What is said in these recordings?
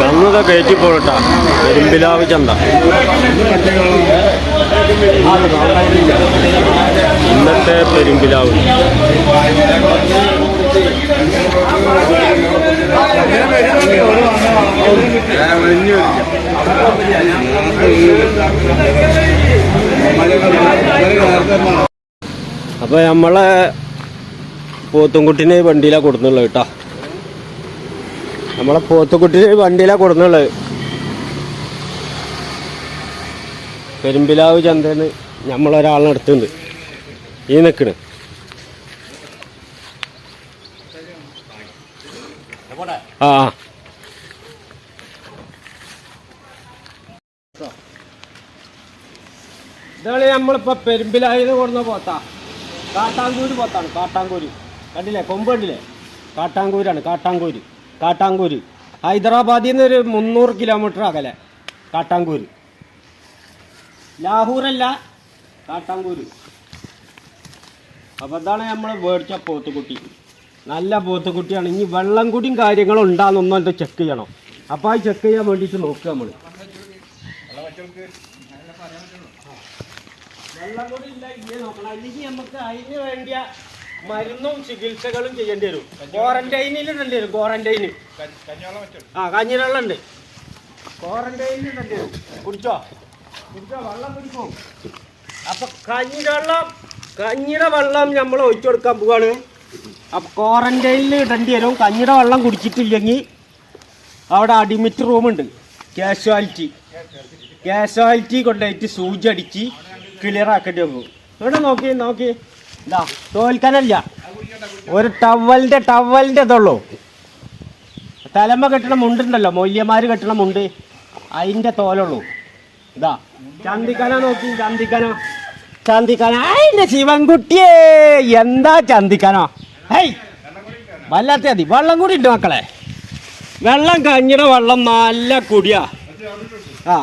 കന്നത് കയറ്റി പോകട്ടാ പെരുമ്പിലാവ് ചന്ത. ഇന്നത്തെ പെരുമ്പിലാവ്. അപ്പൊ നമ്മളെ പോത്തുംകുട്ടിനെ വണ്ടിയിലാണ് കൊടുക്കുന്നുള്ളൂ കേട്ടോ. നമ്മളെ പോത്തുകുട്ടി വണ്ടിയിലാണ് കൊടുന്നുള്ളത്. പെരുമ്പിലാവ് ചന്തന്ന് നമ്മളൊരാളിനെ അടുത്തുണ്ട് ഈ നിൽക്കണ് ആ. ഇതാണ് നമ്മളിപ്പോ പെരുമ്പിലായിന്ന് കൊടുന്ന പോത്താ. കാട്ടാങ്കൂര് പോത്താണ് കാട്ടാങ്കൂര്. കണ്ടില്ലേ? കൊമ്പ് കണ്ടില്ലേ? കാട്ടാങ്കൂരാണ് കാട്ടാങ്കൂര്. കാട്ടാങ്കൂര്. ഹൈദരാബാദിൽ നിന്ന് ഒരു മുന്നൂറ് കിലോമീറ്റർ അകലെ കാട്ടാങ്കൂര്. ലാഹൂറല്ല കാട്ടാങ്കൂര്. അപ്പോൾ അതാണ് നമ്മൾ മേടിച്ച പോത്തുകുട്ടി. നല്ല പോത്തുകുട്ടിയാണ്. ഇനി വെള്ളം കുടിയും കാര്യങ്ങളും ഉണ്ടാകുന്നൊന്നും ചെക്ക് ചെയ്യണം. അപ്പോൾ അത് ചെക്ക് ചെയ്യാൻ വേണ്ടിയിട്ട് നോക്കുക നമ്മൾ വെള്ളം കൂടി ഇല്ല ഇല്ലേ നോക്കണം. അല്ലെങ്കിൽ നമുക്ക് അതിന് വേണ്ടിയ മരുന്നും ചികിത്സകളും ചെയ്യേണ്ടി വരും. ക്വാറന്റൈനിൽ ഇടേണ്ടി വരും ക്വാറന്റൈന് ആ കഞ്ഞിവെള്ളം ഉണ്ട് ക്വാറന്റൈനിൽ ഇടേണ്ടി വരും. കുടിച്ചോ? കുടിച്ചോ വെള്ളം കുടിക്കും. അപ്പൊ കഞ്ഞിവെള്ളം കഞ്ഞിയുടെ വെള്ളം നമ്മൾ ഒഴിച്ചു കൊടുക്കാൻ പോവാണ്. അപ്പൊ ക്വാറന്റൈനിൽ ഇടേണ്ടി വരും. കഞ്ഞിയുടെ വെള്ളം കുടിച്ചിട്ടില്ലെങ്കിൽ അവിടെ അഡിമിറ്റ് റൂമുണ്ട് കാഷ്വാലിറ്റി കാഷ്വാലിറ്റി കൊണ്ടുപോയിട്ട് സൂചി അടിച്ച് ക്ലിയർ ആക്കേണ്ടി വന്നു. ഇവിടെ നോക്കി നോക്കി. തോൽക്കാനല്ല. ഒരു ടവലിന്റെ ടവലിന്റെ ഇതുള്ളൂ. തലമ കെട്ടണ മുണ്ടുണ്ടല്ലോ മൊല്യമാര് കെട്ടണ മുണ്ട്. അതിന്റെ തോലുള്ളൂ. ഇതാ ചന്തിക്കന നോക്കി ചന്തിക്കന. ചന്തിക്കന. അതിന്റെ ശിവൻകുട്ടിയേ എന്താ ചന്തിക്കനോ? ഹേയ് വല്ലാത്ത മതി വെള്ളം കൂടി ഉണ്ട് മക്കളെ. വെള്ളം കഞ്ഞിട വെള്ളം നല്ല കുടിയാ. ആ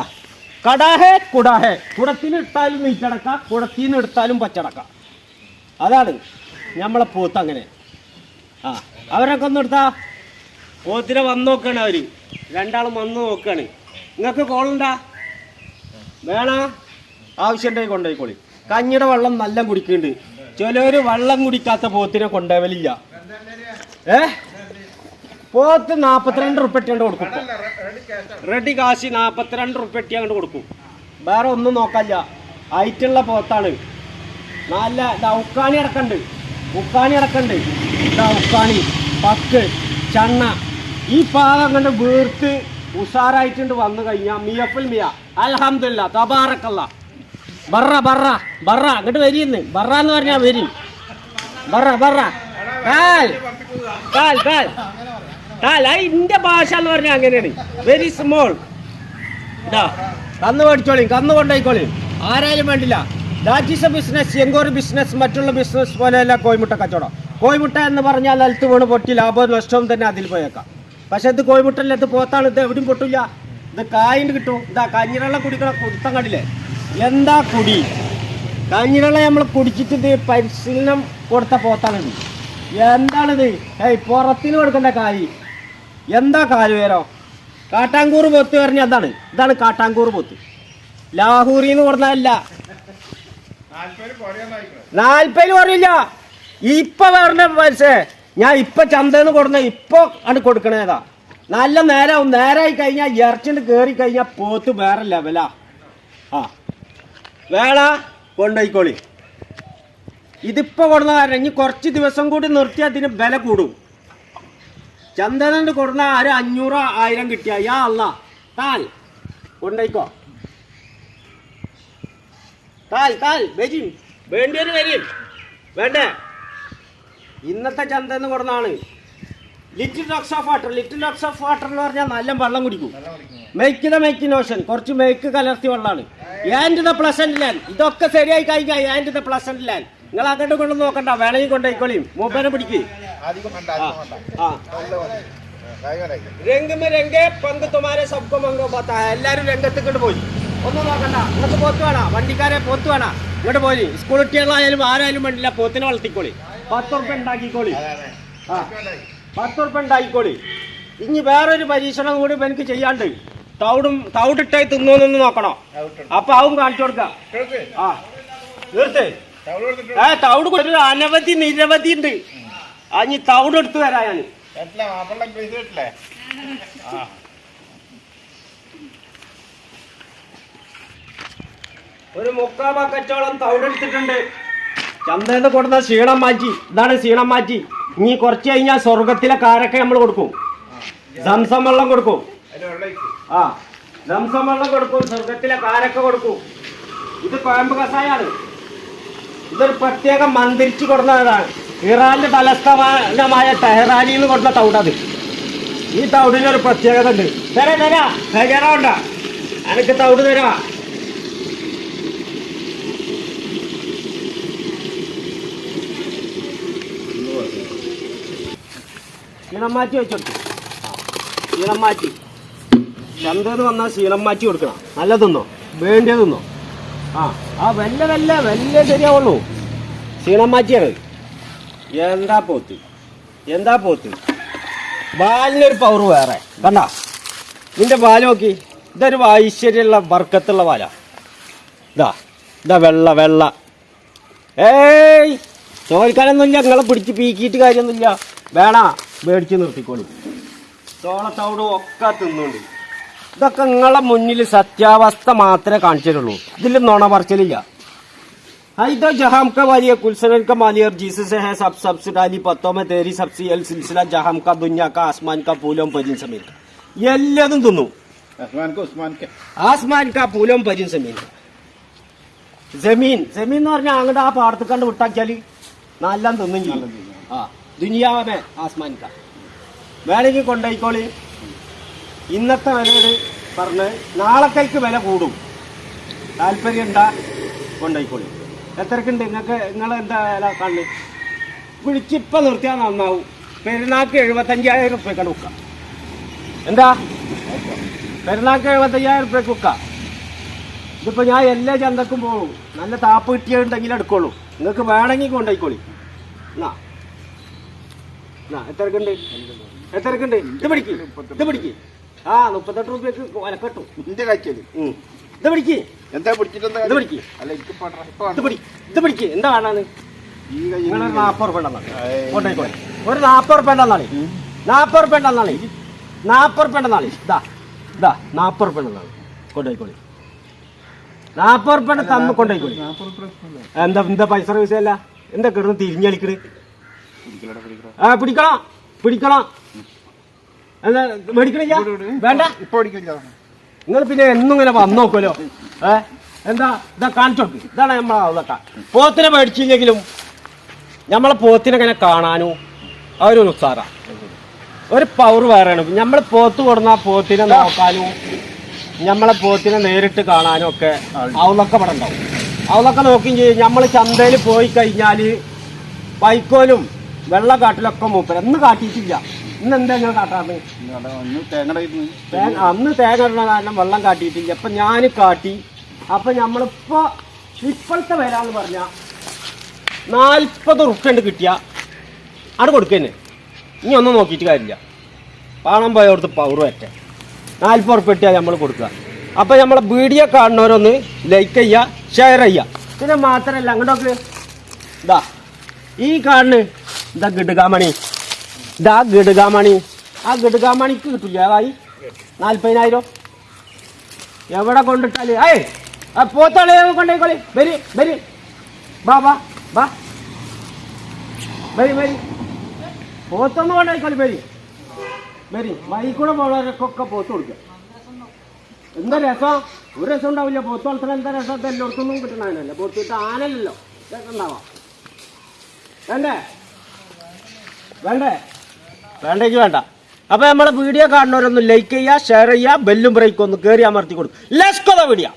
കടാഹേ കുടാഹേ. കുടത്തിന് ഇട്ടാലും നീച്ചടക്ക കുടത്തിന് എടുത്താലും പച്ചടക്ക. അതാണ് നമ്മളെ പോത്ത് അങ്ങനെ. ആ അവരൊക്കെ ഒന്ന് എടുത്താ. പോത്തിനെ വന്ന് നോക്കാണ് അവർ. രണ്ടാളും വന്ന് നോക്കാണ്. നിങ്ങൾക്ക് കോളുണ്ടാ വേണ? ആവശ്യമുണ്ടെങ്കിൽ കൊണ്ടുപോയിക്കോളി. കഞ്ഞിയുടെ വെള്ളം നല്ല കുടിക്കുന്നുണ്ട്. ചിലവര് വെള്ളം കുടിക്കാത്ത പോത്തിനെ കൊണ്ടുപോവലില്ല. ഏ? പോത്ത് നാൽപ്പത്തിരണ്ട് റുപ്യട്ടി അങ്ങോട്ട് കൊടുക്കും. റെഡി കാശി നാൽപ്പത്തിരണ്ട് റുപ്യട്ടി അങ്ങോട്ട് കൊടുക്കും. വേറെ ഒന്നും നോക്കാല്ല ഹൈറ്റുള്ള പോത്താണ്. നല്ല ഇതാ ഉക്കാണി അടക്കണ്ട്. ഉക്കാണി അടക്കണ്ട്. ഇതാ ഉക്കാണി പക്ക് ചണ്ണ. ഈ പാകം കണ്ട് വീർത്ത് ഉഷാറായിട്ടുണ്ട് വന്നു കഴിഞ്ഞാൽ മിയഫുൽ മിയ. അലഹമില്ല തബാറക്കല്ല. ബറ ബറ ബറ. അങ്ങോട്ട് വരിയെന്ന് ബറ എന്ന് പറഞ്ഞാൽ വരും. ബറ ബറ. കാൽ. ഭാഷ എന്ന് പറഞ്ഞാൽ അങ്ങനെയാണ്. വെരി സ്മോൾ കന്ന് മേടിച്ചോളി കന്ന് കൊണ്ടുപോയിക്കോളി. ആരായാലും വേണ്ടില്ല. ദാറ്റ് ബിസിനസ് എങ്കോരു ബിസിനസ് മറ്റുള്ള ബിസിനസ് പോലെയല്ല കോയിമുട്ട കച്ചവടം. കോയിമുട്ട എന്ന് പറഞ്ഞാൽ നിലത്ത് വീണ് പൊട്ടി ലാഭവും നഷ്ടവും തന്നെ അതിൽ പോയേക്കാം. പക്ഷെ ഇത് കോയിമുട്ടല്ല ഇത് പോത്താണ് ഇത് എവിടെയും പൊട്ടില്ല. ഇത് കായിന് കിട്ടും. ഇതാ കഞ്ഞിരള്ള കുടിക്കണ കുടുത്തം കണ്ടില്ലേ? എന്താ കുടി? കഞ്ഞിരള്ള നമ്മൾ കുടിച്ചിട്ട് ഇത് പരിശീലനം കൊടുത്ത പോത്താണിത് എന്താണിത്? ഏയ് പുറത്തിന് കൊടുക്കേണ്ട കായ്. എന്താ കാലുവേരോ കാട്ടാങ്കൂർ പോത്ത് പറഞ്ഞാൽ അതാണ്. ഇതാണ് കാട്ടാങ്കൂർ പോത്ത്. ലാഹൂറിന്ന് നിന്ന് കൊടുന്നതല്ല നാൽപ്പതിന് പറയില്ല ഇപ്പൊ പറഞ്ഞ മനസ്സേ ഞാൻ ഇപ്പൊ ചന്തന്ന് കൊടുന്ന ഇപ്പൊ ആണ് കൊടുക്കണേതാ നല്ല നേരാവും. നേരായി കഴിഞ്ഞാൽ ഇറച്ചിണ്ട് കയറി കഴിഞ്ഞാൽ പോത്ത് വേറെ ലെവലാ ആ. വേള കൊണ്ടുപോയിക്കോളി ഇതിപ്പോ കൊടുന്ന കാരണം ഇനി കുറച്ച് ദിവസം കൂടി നിർത്തി അതിന് വില കൂടും. ചന്ദനണ്ട് കൊടുന്ന ആര്? അഞ്ഞൂറ് ആയിരം കിട്ടിയ. യാ അല്ല താൽ കൊണ്ടേക്കോ താൽ താൽ വരും വേണ്ടിയൊരു വരും വേണ്ടേ? ഇന്നത്തെ ചന്ത എന്ന് കൊടുന്നാണ് little drops of water. Little drops of water എന്ന് പറഞ്ഞാൽ നല്ല വെള്ളം കുടിക്കും. മേക്ക് ദ മേക്ക് ഓഷൻ കുറച്ച് മേക്ക് കലർത്തി വെള്ളമാണ് ആൻഡ് ദ പ്ലസന്റ് ലാൻഡ് ഇതൊക്കെ ശരിയായി കഴിഞ്ഞാൽ ആൻഡ് ദ പ്ലസന്റ് ലാൻഡ് നിങ്ങൾ അങ്ങോട്ട് കൊണ്ട് നോക്കണ്ട. വേണമെങ്കിൽ കൊണ്ടുപോയിക്കോളിയും മൂപ്പനെ പിടിക്ക്. ആ രംഗ് പങ്ക് തുമാരെ സബ്കോ മങ്കോ പത്താ. എല്ലാരും രംഗത്ത് ഇങ്ങോട്ട് പോയി. ഒന്നും നോക്കണ്ട. നിങ്ങൾക്ക് പോത്ത് വേണ? വണ്ടിക്കാരെ പോത്ത് വേണ? ഇങ്ങോട്ട് പോയി സ്കൂൾ കുട്ടികളായാലും ആരായാലും വേണ്ടില്ല പോത്തിനെ വളർത്തിക്കോളി. പത്ത് ഉറുപ്പ ഉണ്ടാക്കിക്കോളി ആ. പത്ത് ഉറുപ്പ ഉണ്ടാക്കിക്കോളി. ഇനി വേറൊരു പരീക്ഷണം കൂടി എനിക്ക് ചെയ്യാണ്ട് തൗടും തൗടിട്ടായി തിന്നോന്നൊന്ന് നോക്കണോ. അപ്പൊ അവൻ കാണിച്ചു കൊടുക്കാം. ആ. തീർത്തേ ഏ തൗട് ഒരു അനവധി നിരവധി ഉണ്ട്. ആ ഇനി തവിട് എടുത്തു തരാ ഞാൻ ഒരു മുക്കാ ബക്കറ്റോളം തവിടെടുത്തിട്ടുണ്ട്. ചന്തേന്ന് കൊടുത്ത ക്ഷീണം മാറ്റി. ഇതാണ് ക്ഷീണം മാറ്റി. ഇനി കുറച്ച് കഴിഞ്ഞാൽ സ്വർഗത്തിലെ കാരൊക്കെ നമ്മൾ കൊടുക്കും. സംസം വെള്ളം കൊടുക്കും. ആ സംസം വെള്ളം കൊടുക്കും. സ്വർഗത്തിലെ കാരൊക്കെ കൊടുക്കും. ഇത് കോയമ്പ് കസായാണ് ഇതൊരു പ്രത്യേകം മന്ത്രിച്ച് കൊടുക്കുന്നതാണ് ഇറാന്റെ തലസ്ഥാനമായ ടെഹ്റാനിൽ നിന്ന് കൊടുത്ത തൗടത് ഈ തൗടിനൊരു പ്രത്യേകത ഉണ്ട്. തരാ തരാ. തരാണ്ട എനിക്ക് തൗട് തരാ. ക്ഷീണം മാറ്റി വെച്ചോട്ടെ. ക്ഷീണം മാറ്റി. ചന്തന്ന് വന്നാൽ ക്ഷീണം മാറ്റി കൊടുക്കണം. നല്ലതെന്നോ? വേണ്ടതെന്നോ ആ ആ വല്ല വല്ല വല്ല ശരിയാവുള്ളൂ. ക്ഷീണം മാറ്റിയാണ് എന്താ പോത്ത്? എന്താ പോത്ത്? ബാലിനൊരു പവർ വേറെ. കണ്ട? നിന്റെ പാൽ നോക്കി. ഇതൊരു ഐശ്വര്യമുള്ള വർക്കത്തുള്ള പാലാ ഇതാ ഇതാ വെള്ള വെള്ള. ഏയ്! ചോദിക്കാനൊന്നുമില്ല നിങ്ങളെ പിടിച്ച് പീക്കിയിട്ട് കാര്യമൊന്നുമില്ല. വേണ? മേടിച്ച് നിർത്തിക്കോളി. ചോളത്തവിട് ഒക്കെ തിന്നുണ്ട്. ഇതൊക്കെ നിങ്ങളെ മുന്നിൽ സത്യാവസ്ഥ മാത്രമേ കാണിച്ചിട്ടുള്ളൂ ഇതിൽ നുണ പറച്ചിലില്ല. മാലിയർ സബ് തേരി സിൽസില പൂലം ജമീൻ. ജമീൻ പറഞ്ഞാൽ അങ്ങോട്ട് ആ പാടത്ത് കണ്ട് വിട്ടാക്കിയാൽ നല്ല തിന്നും. ആ. ദുനിയാവേ ആസ്മാൻ കാ വേണമെങ്കിൽ കൊണ്ടുപോയിക്കോളി. ഇന്നത്തെ വിലയോട് പറഞ്ഞ് നാളത്തേക്ക് വില കൂടും. താല്പര്യം ഉണ്ടാ? കൊണ്ടുപോയിക്കോളി. എത്രക്കുണ്ട്? നിങ്ങൾക്ക് നിങ്ങൾ എന്താ വില കണ്ണ് വിളിച്ചിപ്പം നിർത്തിയാൽ നന്നാവും. പെരുന്നാൾക്ക് എഴുപത്തഞ്ചായിരം റുപ്യക്കാണ് വിൽക്കാം എന്താ? പെരുന്നാൾക്ക് എഴുപത്തയ്യായിരം റുപ്യക്ക് വിൽക്കാം ഇതിപ്പോൾ ഞാൻ എല്ലാ ചന്തക്കും പോകും. നല്ല താപ്പ് കിട്ടിയുണ്ടെങ്കിൽ എടുക്കുള്ളൂ. നിങ്ങൾക്ക് വേണമെങ്കിൽ കൊണ്ടുപോയിക്കോളി. എന്നാ. എത്രക്കുണ്ട് എത്രക്കുണ്ട് ഇത് പിടിക്ക് ഇത് പിടിക്ക്. ആ മുപ്പത്തെട്ട് റുപ്യക്ക് വലക്കെട്ടു നിന്റെ കാഴ്ചയിൽ ഉം. ഇത് പിടിക്ക്. എന്താ പിടിച്ചിട്ട് ഇത് പിടിക്ക്. അല്ല എനിക്ക് ഇത് പിടി ഇത് പിടിക്ക്. എന്താ വേണ്ടാന്ന് നിങ്ങളൊരു റുപ്യ ഉണ്ടെന്നാണ് ഒരു നാപ്പത് റുപ്യ ഉണ്ടെന്നാളി നാപ്പത് റുപ്യ ഉണ്ടെന്നാളി നാപ്പത് റുപ്യ ഉണ്ടെന്നാളി ഇതാ ഇതാ നാപ്പത് റുപ്യ ഉണ്ടെന്നാളി കൊണ്ടുപോയിക്കോളി. നാപ്പത് റുപ്യ തന്ന് കൊണ്ടുപോയിക്കോളി. എന്താ എന്താ പൈസ വിഷയമല്ല എന്താ കിടന്ന് തിരിഞ്ഞളിക്കണ് പിടിക്കണം. പിടിക്കണം. എന്താ മേടിക്കണില്ല? വേണ്ട. ഇപ്പൊ നിങ്ങൾ പിന്നെ എന്നും ഇങ്ങനെ വന്നു നോക്കുമല്ലോ ഏ? എന്താ? ഇതാ കാണിച്ചോക്ക് ഇതാണ് നമ്മളെ അതൊക്കെ. പോത്തിനെ മേടിച്ചില്ലെങ്കിലും നമ്മളെ പോത്തിനെ ഇങ്ങനെ കാണാനും ആ ഒരു ഉത്സാഹ. ഒരു പവർ വേറെയാണ്. നമ്മൾ പോത്ത് കൊടുന്ന പോത്തിനെ നോക്കാനും നമ്മളെ പോത്തിനെ നേരിട്ട് കാണാനും ഒക്കെ അവളൊക്കെ ഇവിടെ ഉണ്ടാവും. അവളൊക്കെ നോക്കുകയും ചെയ്യും. നമ്മൾ ചന്തയിൽ പോയി കഴിഞ്ഞാൽ വൈക്കോലും വെള്ളക്കാട്ടിലൊക്കെ മൂപ്പര്. അന്ന് കാട്ടിയിട്ടില്ല. ഇന്ന് എന്താ ഞാൻ കാട്ടാറ് അന്ന് തേങ്ങ ഇടുന്ന കാരണം വെള്ളം കാട്ടിയിട്ടില്ല. അപ്പൊ ഞാൻ കാട്ടി. അപ്പൊ നമ്മളിപ്പോ ഇപ്പോഴത്തെ വരാന്ന് പറഞ്ഞ നാൽപ്പത് റുപ്യണ്ട് കിട്ടിയ അവിടെ കൊടുക്കന്നെ. ഇനി ഒന്നും നോക്കിയിട്ട് കാര്യമില്ല. പാണം പോയോടത്ത് പവർ പറ്റ നാൽപ്പത് റുപ്യ കിട്ടിയാൽ നമ്മൾ കൊടുക്കുക. അപ്പൊ നമ്മളെ വീഡിയോ കാണുന്നവരൊന്ന് ലൈക്ക് ചെയ്യുക ഷെയർ ചെയ്യുക. പിന്നെ മാത്രമല്ല അങ്ങോട്ടൊക്കെ. ഇതാ ഈ കാണുന്നു ഇതാ ഗിടുകാമണി ഇതാ ഗിടുകാമണി ആ ഗഡ്ഗാമണിക്ക് കിട്ടില്ല ഏതായി? നാൽപ്പതിനായിരം എവിടെ കൊണ്ടിട്ടാൽ? ഏയ് ആ പോത്തോളെ കൊണ്ടേക്കോളി വരി വരി. ബാ ബാ ബാ. വരി വരി. പോത്തൊന്ന് കൊണ്ടേക്കോളി വരി. വരി. വൈക്കൂടെ പോണവർക്കൊക്കെ പോത്ത് കൊടുക്കുക എന്താ രസം? ഒരു രസം ഉണ്ടാവില്ല. പോത്ത് വളർത്തണം എന്താ രസം? എല്ലായിടത്തൊന്നും കിട്ടണതല്ല പോത്ത് കിട്ടാൻ ആനല്ലല്ലോ രസം ഉണ്ടാവാം. വേണ്ടേ വേണ്ടേ? വേണ്ടെങ്കിൽ വേണ്ട. അപ്പൊ നമ്മളെ വീഡിയോ കാണുന്നവരൊന്ന് ലൈക്ക് ചെയ്യുക ഷെയർ ചെയ്യുക ബെല്ലും ബ്രേക്കും ഒന്ന് കയറി അമർത്തി കൊടുക്കും. Let's go video